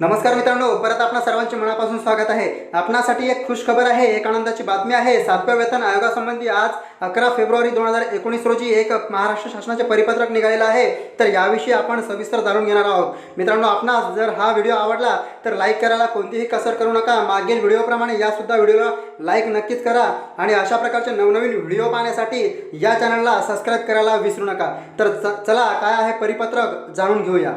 नमस्कार मित्रांनो परत आपणा सर्वांचे मनापासून स्वागत आहे. आपणासाठी एक खुश खबर आहे एक आनंदाची बातमी आहे. सातव्या वेतन आयोगासंबंधी आज अकरा फेब्रुवारी दोन हजार एकोणीस रोजी एक महाराष्ट्र शासनाचे परिपत्रक निघालेलं आहे. तर याविषयी आपण सविस्तर जाणून घेणार आहोत. मित्रांनो आपणास जर हा व्हिडिओ आवडला तर लाईक करायला कोणतीही कसर करू नका. मागील व्हिडिओप्रमाणे यासुद्धा व्हिडिओला लाईक नक्कीच करा आणि अशा प्रकारचे नवनवीन व्हिडिओ पाहण्यासाठी या चॅनलला सबस्क्राईब करायला विसरू नका. तर चला काय आहे परिपत्रक जाणून घेऊया.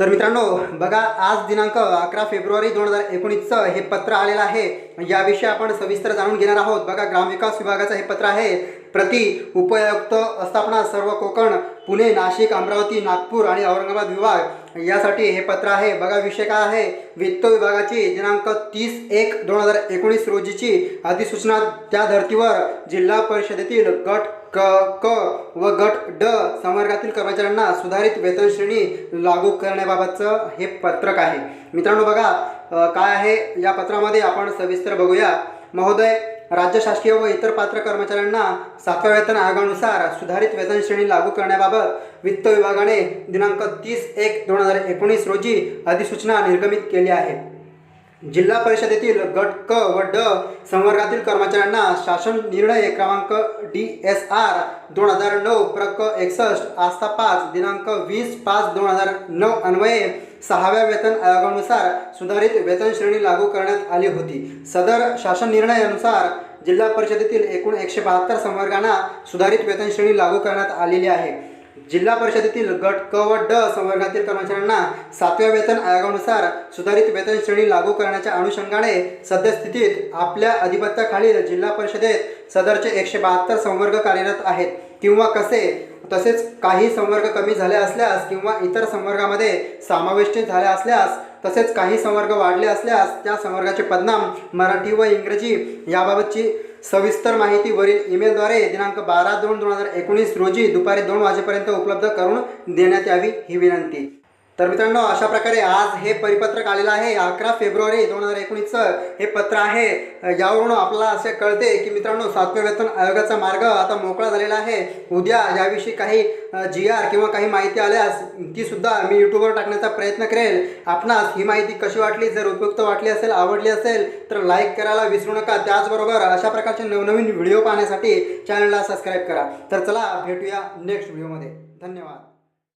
तर मित्रांनो बघा आज दिनांक अकरा फेब्रुवारी दोन हजार एकोणीसचं हे पत्र आलेलं आहे. याविषयी आपण सविस्तर जाणून घेणार आहोत. बघा ग्रामविकास विभागाचं हे पत्र आहे. प्रति उपयुक्त आस्थापना सर्व कोकण पुणे नाशिक अमरावती नागपूर आणि औरंगाबाद विभाग. यासाठी हे पत्र आहे. बघा विषय काय आहे. वित्त विभागाची दिनांक तीस एक दोन हजार एकोणीस रोजीची अधिसूचना त्या धर्तीवर जिल्हा परिषदेतील गट क क व गट ड संवर्गातील कर्मचाऱ्यांना सुधारित वेतन श्रेणी लागू करण्याबाबतचं हे पत्रक आहे. मित्रांनो बघा काय आहे या पत्रामध्ये आपण सविस्तर बघूया. महोदय राज्य शासकीय व इतर पात्र कर्मचाऱ्यांना सातव्या वेतन आयोगानुसार सुधारित वेतन श्रेणी लागू करण्याबाबत वित्त विभागाने दिनांक तीस एक दोन हजार एकोणीस रोजी अधिसूचना निर्गमित केली आहे. जिल्हा परिषदेतील गट क व ड संवर्गातील कर्मचाऱ्यांना शासन निर्णय क्रमांक डी एस आर दोन हजार नऊ प्रक एकसष्ट आस्था पाच दिनांक वीस पाच दोन हजार नऊ अन्वये सहाव्या वेतन आयोगानुसार सुधारित वेतन श्रेणी लागू करण्यात आली होती. सदर शासन निर्णयानुसार जिल्हा परिषदेतील एकूण एकशे बहात्तर संवर्गांना सुधारित वेतन श्रेणी लागू करण्यात आलेली आहे. जिल्हा परिषदेतील गट क व ड संवर्गातील कर्मचाऱ्यांना सातव्या वेतन आयोगानुसार सुधारित वेतन श्रेणी लागू करण्याच्या अनुषंगाने सद्यस्थितीत आपल्या अधिपत्याखालील जिल्हा परिषदेत सदरचे एकशे बहात्तर संवर्ग कार्यरत आहेत. किंवा कसे? तसेच काही संवर्ग कमी झाले असल्यास किंवा इतर संवर्गामध्ये समाविष्ट झाले असल्यास तसेच काही संवर्ग वाढले असल्यास त्या संवर्गाचे पदनाम मराठी व इंग्रजी याबाबतची सविस्तर माहिती वरील ईमेलद्वारे दिनांक बारा दोन दोन हजार एकोणीस रोजी दुपारी दोन वाजेपर्यंत उपलब्ध करून देण्यात यावी ही विनंती. तर मित्रांनो अशा प्रकारे आज हे परिपत्रक आलेलं आहे. अकरा फेब्रुवारी दोन हजार एकोणीसचं हे पत्र आहे. यावरून आपल्याला असे कळते की मित्रांनो सातव्या वेतन आयोगाचा मार्ग आता मोकळा झालेला आहे. उद्या याविषयी काही जी आर किंवा काही माहिती आल्यास तीसुद्धा मी यूट्यूबवर टाकण्याचा प्रयत्न करेल. आपणास ही माहिती कशी वाटली जर उपयुक्त वाटली असेल आवडली असेल तर लाईक करायला विसरू नका. त्याचबरोबर अशा प्रकारचे नवनवीन व्हिडिओ पाहण्यासाठी चॅनलला सबस्क्राईब करा. तर चला भेटूया नेक्स्ट व्हिडिओमध्ये धन्यवाद.